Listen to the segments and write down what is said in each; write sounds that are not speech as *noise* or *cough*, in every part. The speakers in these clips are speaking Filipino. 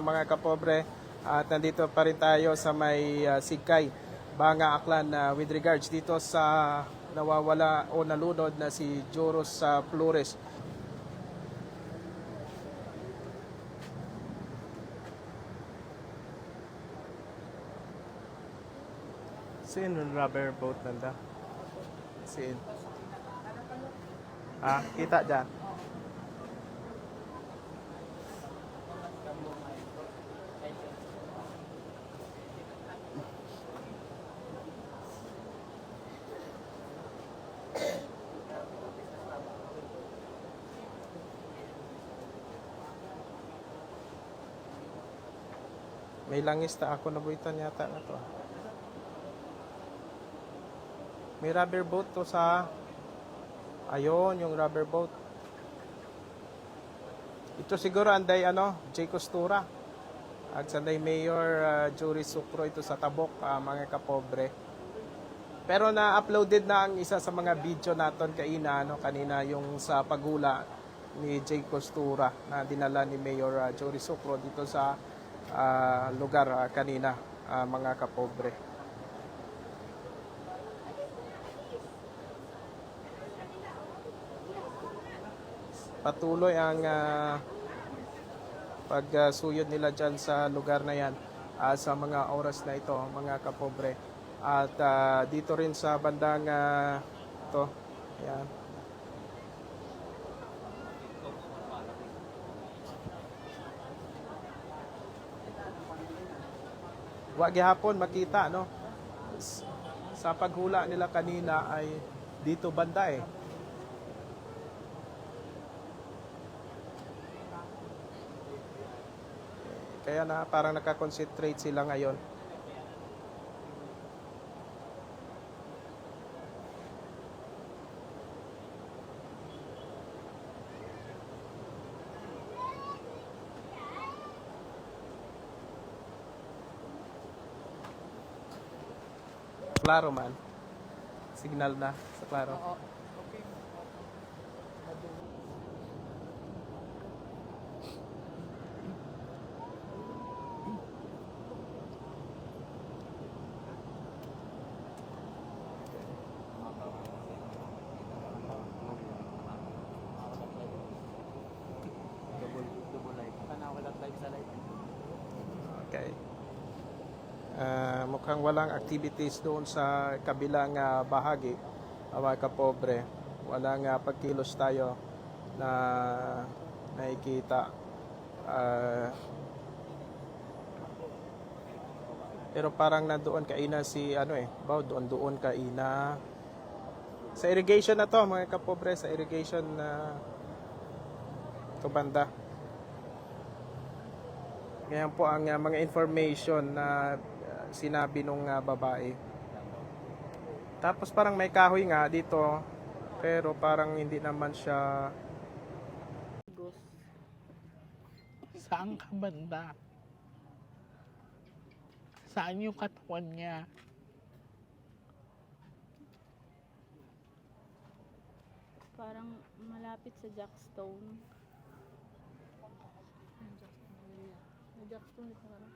mga kapobre at nandito pa rin tayo sa may uh, Sigkay, Banga Aklan uh, with regards dito sa nawawala o nalunod na si Joros uh, Flores. Sin rubber boat nanda? Sin. Ah, kita dyan. May langis ta ako nabuitan yata na to. May rubber boat to sa Ayun, yung rubber boat. Ito siguro anday ano, J. Costura. At sanday Mayor uh, Jury Sucro ito sa Tabok, ah, mga kapobre. Pero na-uploaded na ang isa sa mga video naton kaina, ano, kanina yung sa pagula ni J. Costura na dinala ni Mayor uh, Jory Sucro dito sa ah, lugar ah, kanina, ah, mga kapobre. Patuloy ang ah, pagsuyod nila dyan sa lugar na yan ah, sa mga oras na ito, mga kapobre. At ah, dito rin sa bandang ah, ito, yan. Wag hapon makita no. Sa paghula nila kanina ay dito banda eh. Kaya na parang nakakonsentrate sila ngayon. Klaro man. Signal na sa klaro. Okay. Ah, mukhang walang activities doon sa kabilang ah, bahagi, ah, mga kapobre. Walang ah, pagkilos tayo na nakikita. Ah, pero parang nandoon kaina si ano eh, bao doon doon kaina. Sa irrigation na to, mga kapobre, sa irrigation na to banda. Ngayon po ang uh, mga information na uh, sinabi nung uh, babae. Tapos parang may kahoy nga dito, pero parang hindi naman siya Saan ka banda? Saan yung katawan niya? Parang malapit sa Jackstone. Jackstone ito parang.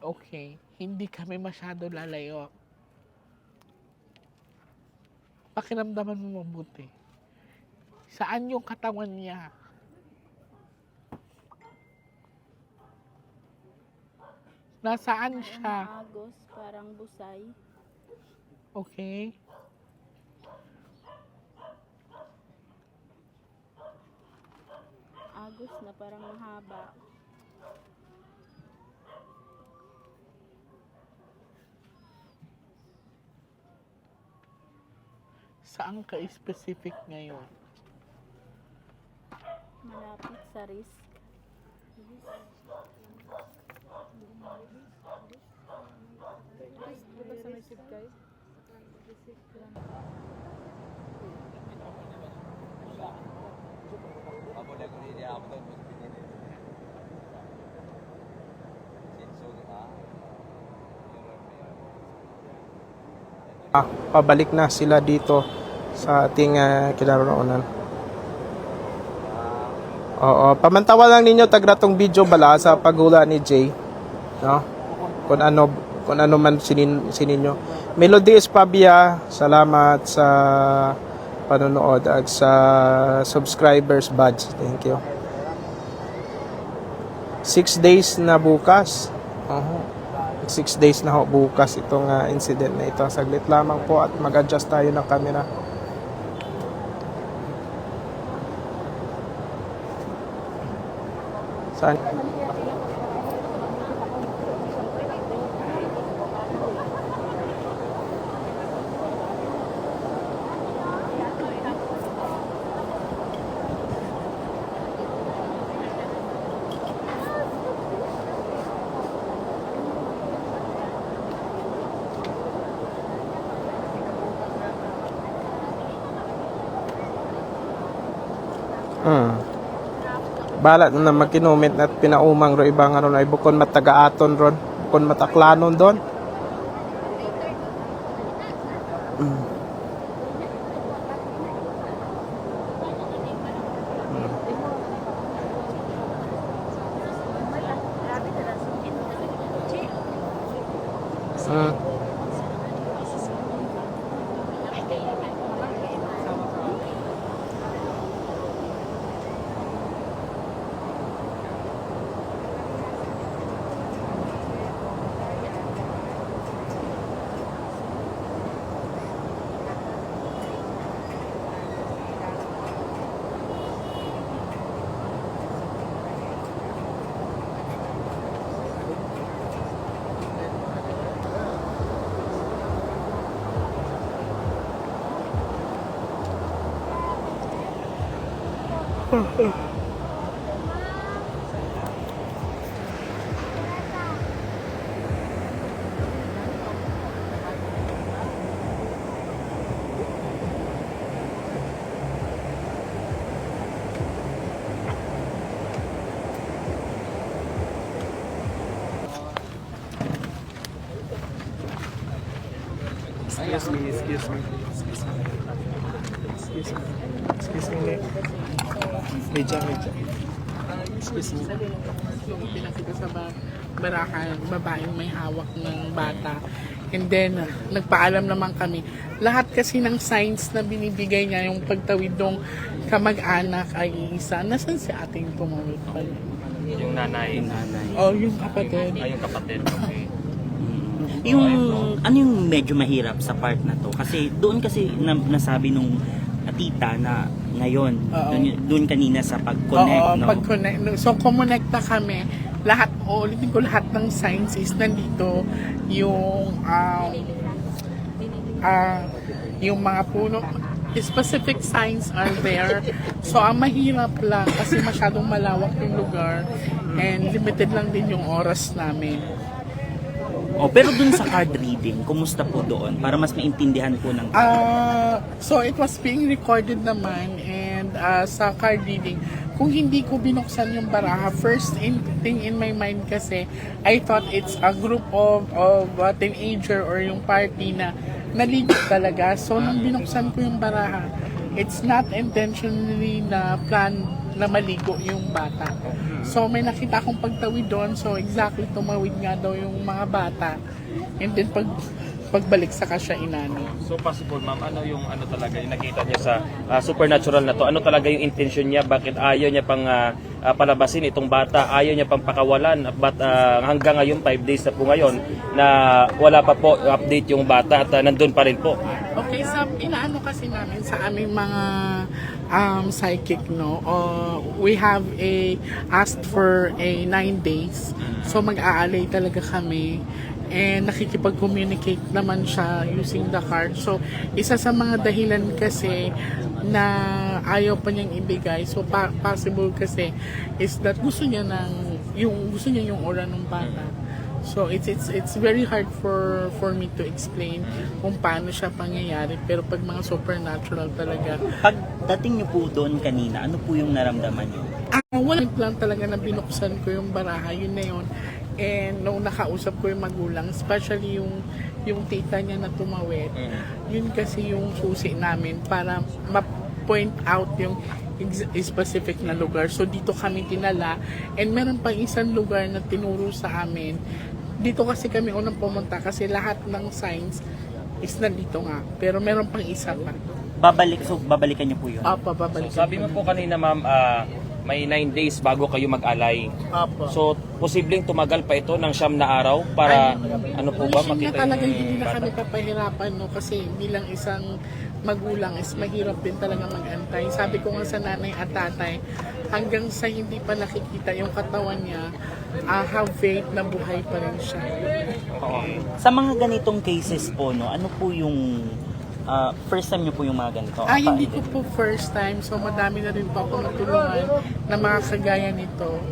Okay, hindi kami masyado lalayo. Pakiramdaman mo mabuti. Saan yung katawan niya? Nasaan siya? maagos, parang busay. Okay. Agos na parang mahaba. Saan ka specific ngayon? Malapit sa risk. ah, pabalik na sila dito sa ating uh, kinaroonan. Oo, pamantawa lang ninyo tagra tong video bala sa pagula ni Jay. No? Kung ano kung ano man sinin, sininyo. Melody Espabia, salamat sa panonood at sa subscribers badge. Thank you. Six days na bukas. Oo. Six days na ho bukas itong ah, incident na ito. Saglit lamang po at mag-adjust tayo ng camera. Saan? Balat na magkinomment at pinaumang ro ibang ano na bukon matagaaton ron, bukon mataklanon doon. Hmm. Hmm. Excuse me, excuse me. Excuse me. Excuse me. Excuse me. Medya, medya. Excuse me. Yung pinakita sa ba- barakan, babaeng may hawak ng bata. And then, uh, nagpaalam naman kami. Lahat kasi ng signs na binibigay niya, yung pagtawid ng kamag-anak ay isa. Nasaan si ating tumawid pala? Yung nanay. nanay. Oh, yung kapatid. Ay, yung kapatid. Okay. Yung ano yung medyo mahirap sa part na to kasi doon kasi na, nasabi nung tita na ngayon Oo. doon, doon kanina sa pag-connect Oo, no. pag-connect. So, kumonekta kami. Lahat, ulitin ko lahat ng signs is nandito yung um, ah yung mga puno. Specific signs are there. So, ang mahirap lang kasi masyadong malawak yung lugar and limited lang din yung oras namin. oh, pero doon sa card reading, kumusta po doon para mas maintindihan po ng Ah, so it was being recorded naman and ah, sa card reading, kung hindi ko binuksan yung baraha, first in, thing in my mind kasi, I thought it's a group of, of uh, teenager or yung party na naligo talaga. So nung binuksan ko yung baraha, it's not intentionally na plan na maligo yung bata. So may nakita akong pagtawid doon, so exactly tumawid nga daw yung mga bata. And then pag pagbalik sa kasya inano. So possible ma'am, ano yung ano talaga yung nakita niya sa ah, supernatural na to? Ano talaga yung intention niya? Bakit ayaw niya pang ah, palabasin itong bata? Ayaw niya pang pakawalan? But ah, hanggang ngayon, 5 days na po ngayon, na wala pa po update yung bata at ah, nandun pa rin po. Okay, sa inaano kasi namin sa aming mga um, psychic, no, uh, we have a asked for a nine days. So mag-aalay talaga kami and nakikipag-communicate naman siya using the card. So, isa sa mga dahilan kasi na ayaw pa niyang ibigay. So, pa- possible kasi is that gusto niya ng yung gusto niya yung aura ng bata. So it's it's it's very hard for for me to explain kung paano siya pangyayari pero pag mga supernatural talaga Pagdating niyo po doon kanina, ano po yung naramdaman niyo? ah, wala lang talaga na binuksan ko yung baraha yun na yun and nung nakausap ko yung magulang especially yung yung tita niya na tumawid yun kasi yung susi namin para ma-point out yung specific na lugar. So dito kami tinala and meron pang isang lugar na tinuro sa amin. Dito kasi kami unang pumunta kasi lahat ng signs is nandito nga. Pero meron pang isa pa. Babalik, so babalikan niyo po yun. Opo, babalik. So, sabi mo po kanina ma'am, ah, may 9 days bago kayo mag-alay. So, posibleng tumagal pa ito ng siyam na araw para ano po ba makita na talaga yung hindi na kami papahirapan no kasi bilang isang magulang is mahirap din talaga mag-antay. Sabi ko nga sa nanay at tatay, hanggang sa hindi pa nakikita yung katawan niya, ah, have faith na buhay pa rin siya. Sa mga ganitong cases po, no, ano po yung ah, first time niyo po yung mga ganito? Ah, hindi ko po first time, so madami na rin po ako natulungan na mga kagaya nito.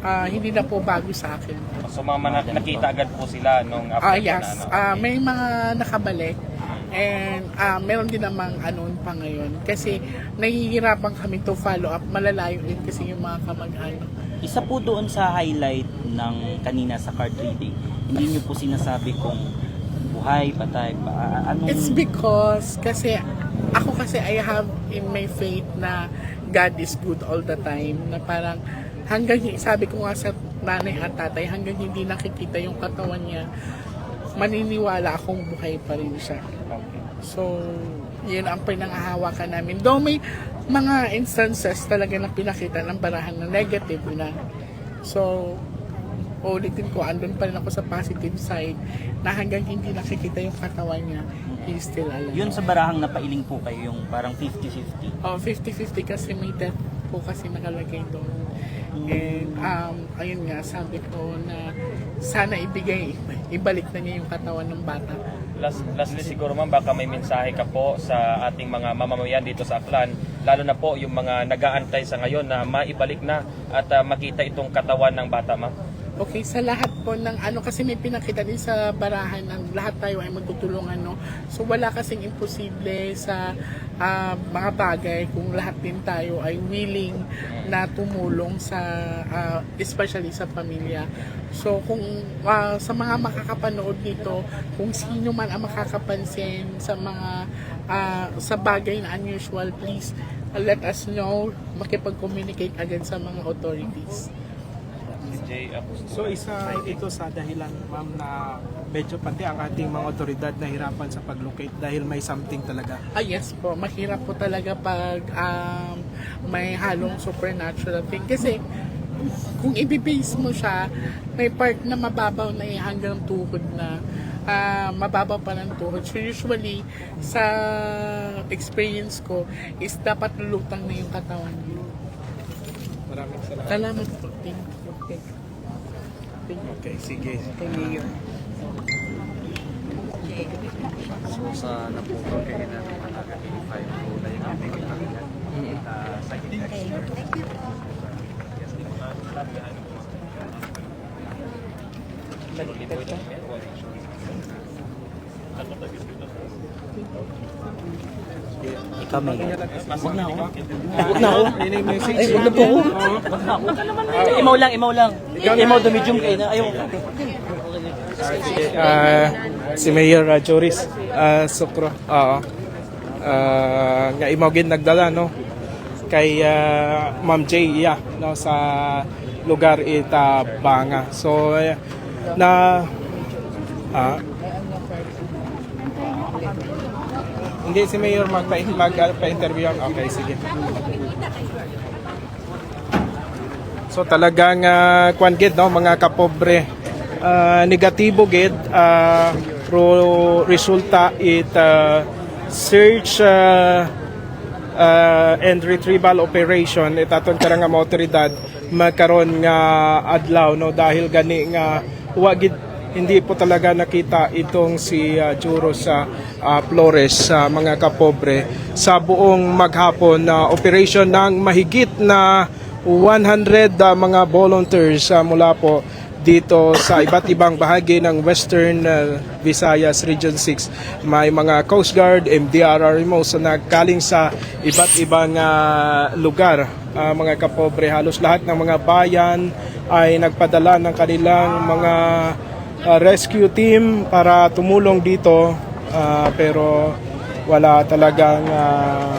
Ah, hindi na po bago sa akin. So, mga mana- nakita agad po sila nung Ah, after yes. na ano. Ah, may mga nakabalik. And ah, meron din namang ano pa ngayon. Kasi nahihirapan kami to follow up. Malalayo din kasi yung mga kamag-anak. Isa po doon sa highlight ng kanina sa card reading, hindi niyo po sinasabi kung buhay, patay, pa, anong... It's because, kasi ako kasi I have in my faith na God is good all the time. Na parang hanggang, sabi ko nga sa nanay at tatay, hanggang hindi nakikita yung katawan niya, maniniwala akong buhay pa rin siya. So, yun ang pinangahawakan namin. Though may mga instances talaga na pinakita ng barahan na negative na. So, ulitin ko, andun pa rin ako sa positive side na hanggang hindi nakikita yung katawan niya, he's still alive. Yun sa barahang napailing po kayo, yung parang 50-50. Oh, 50-50 kasi may death po kasi nakalagay doon. And um, ayun nga, sabi ko na sana ibigay, ibalik na niya yung katawan ng bata. Last, lastly siguro ma'am, baka may mensahe ka po sa ating mga mamamayan dito sa Aklan, lalo na po yung mga nag-aantay sa ngayon na maibalik na at ah, makita itong katawan ng bata ma'am. Okay, sa lahat po ng ano, kasi may pinakita din sa barahan ng lahat tayo ay magtutulungan, no? So wala kasing imposible sa ah, mga bagay kung lahat din tayo ay willing na tumulong sa, ah, especially sa pamilya. So kung ah, sa mga makakapanood dito, kung sino man ang makakapansin sa mga ah, sa bagay na unusual, please uh, let us know, makipag-communicate agad sa mga authorities. Jay Apostol. So isa ito sa dahilan ma'am na medyo pati ang ating mga otoridad nahirapan sa pag-locate dahil may something talaga. Ah, yes po. Mahirap po talaga pag um, may halong supernatural thing. Kasi kung ibibase mo siya, may part na mababaw na eh, hanggang tuhod na. ah, mababaw pa ng tuhod. So usually, sa experience ko, is dapat lulutang na yung katawan niyo. Maraming salamat. Salamat po. Thank you. Thank you. Thank you. Okay, sige. So sa naputol kay na mga 85 po na yung aming ipakita. Uh, sa Ikaw, may... Huwag na ako. Huwag na ako. Yun yung message. Ay, huwag na po. Imaw lang, imaw lang. Imaw the medium kayo na. Ayaw. Ah, si Mayor uh, Joris ah, Sukro. Oo. Ah, nga imogin nagdala no kay ah, Ma'am J yeah, no sa lugar ita Banga. So eh, na ah, hindi si Mayor magpa magpa-interview. Okay, sige. So talagang uh, kwan gid no mga kapobre ah, negatibo gid ah, pro resulta it ah, search ah, ah, and retrieval operation itaton karang nga mga otoridad magkaron nga adlaw no dahil gani nga wa gid hindi po talaga nakita itong si ah, Juro sa ah, Flores sa mga kapobre sa buong maghapon na operation ng mahigit na 100 ah, mga volunteers ah, mula po dito sa iba't ibang bahagi ng Western ah, Visayas Region 6. May mga Coast Guard, MDRRMO sa nagkaling sa iba't ibang ah, lugar. Ah, mga kapobre, halos lahat ng mga bayan ay nagpadala ng kanilang mga ah, rescue team para tumulong dito Ah, pero wala talagang ah,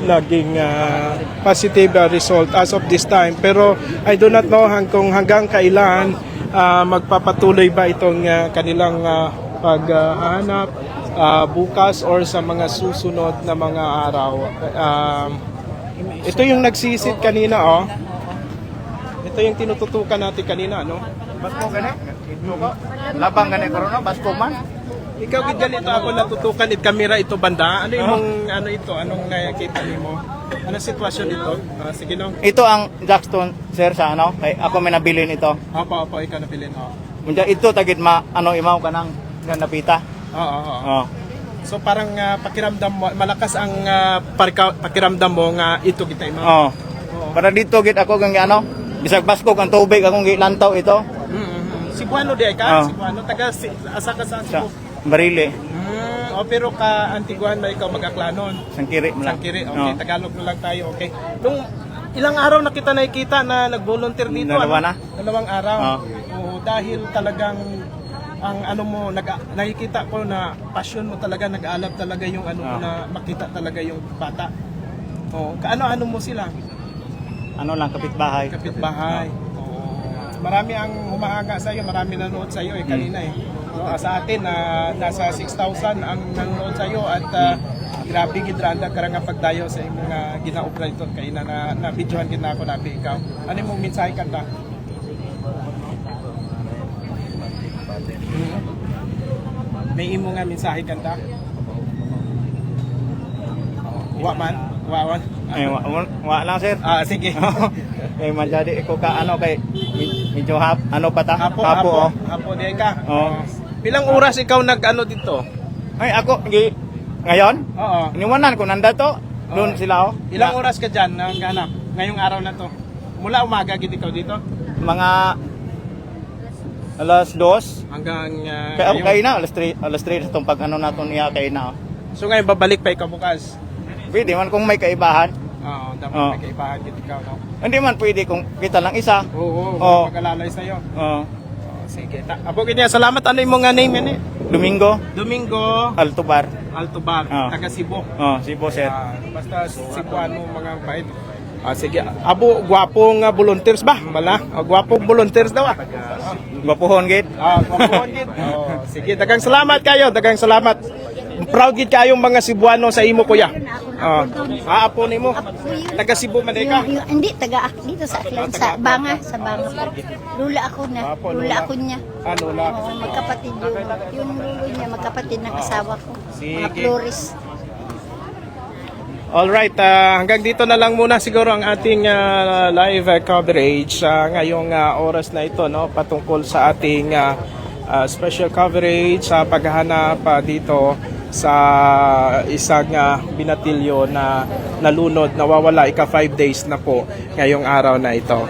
naging ah, positive result as of this time. Pero I do not know hang, kung hanggang kailan ah, magpapatuloy ba itong ah, kanilang ah, paghahanap ah, bukas or sa mga susunod na mga araw. Um, ito yung nagsisit kanina, oh. Ito yung tinututukan natin kanina, no? Basko gani? Ito ko. Labang gani corona, basko man. Ikaw gid ganito ako natutukan it kamera ito banda. Ano yung ano ito? Anong nakita nimo? Ano sitwasyon ito? Ah, sige no. Ito ang Jackstone, sir, sa ano, kay ako may nabilin ito. Opo, opo, ikaw na pilin. Oh. Munja ito tagit ma ano imaw ka nang nga napita. Oo, oo, oo. Oh. So parang ah, pakiramdam mo, malakas ang ah, parka- pakiramdam mo nga ito kita imo. Oh. Para dito git ako kang ano, bisag basko ang tubig akong gilantaw ito. Cebuano di ay ka? Oo. Cebuano taga si, asa ka sa Cebu. Barili, Mm, oh, pero ka Antiguan ba ikaw mag-aklanon? sangkiri mo lang. Sangkiri, okay. Oh. Tagalog na lang tayo, okay. Nung ilang araw na kita nakikita na nag-volunteer dito? Dalawa ano? na. Dalawang araw. Oh. Oo, dahil talagang ang ano mo, nag, nakikita ko na passion mo talaga, nag-aalab talaga yung ano mo Oh. na makita talaga yung bata. Oh, kaano-ano mo sila? Ano lang kapitbahay. Kapitbahay. Oo. Marami ang humahanga sa iyo, marami nanonood sa iyo eh kanina eh. Ah, sa atin na nasa 6,000 ang nanonood sa iyo at ah, grabe gid randa karang nga pagdayo sa imong uh, gina-operator kay na na, na videohan gid na ako nabi ikaw. Ano imong mensahe kanta? May imo nga mensahe kanta? Wa man, wa man. Ay, wa, wa, wa lang sir. Ah, sige. *laughs* kay manjadi ko ka ano kay medyo hap ano pa ta? Hapo, Hapo, hapo, oh. hapo, di ka. Oo. Bilang oras ikaw nag-ano dito? Ay ako gi ngayon Oo. iniwanan ko nanda to. Doon sila oh. Ilang oras ka dyan nangganap ngayong araw na to? Mula umaga gid ikaw dito mga alas dos hanggang uh, Kaya ngayon. na alas 3 alas 3 itong pag ano naton niya kay na. oh. So ngayon babalik pa ikaw bukas. Pwede man kung may kaibahan. Oo, dapat Oo. may kaibahan gid ikaw no. Hindi man pwede kung kita lang isa. Oo, oo, Oo. mag-alalay sa iyo. Oh, sige. Ta Apo kanya, salamat ano imong nga name yan eh? Domingo Domingo Altobar. Altobar, Oo. taga Cebu. Oh, si Boset. Ah, basta Cebuano mga bait. Ah, sige. Abo, gwapong uh, volunteers ba? Bala? Ah, gwapong volunteers daw ah. Gwapuhon gid. Ah, gwapong gid. *laughs* Oh, sige, dagang salamat kayo, dagang salamat. Proud gid kayong mga Cebuano sa imo kuya. Ah, ah apo nimo. Taga Cebu man di ka. Hindi, taga dito sa Aklan, sa Banga, sa Banga po. Lula ako na, Apo, lula lula. ako niya. Ano la? Oo, magkapatid yung, yung lulo niya, magkapatid ng asawa ko. Mga Sige. Flores. Alright, ah, hanggang dito na lang muna siguro ang ating ah, live ah, coverage sa ngayong ah, oras na ito no patungkol sa ating ah, ah, special coverage sa paghahanap ah, dito sa isang ah, binatilyo na nalunod nawawala ika 5 days na po ngayong araw na ito.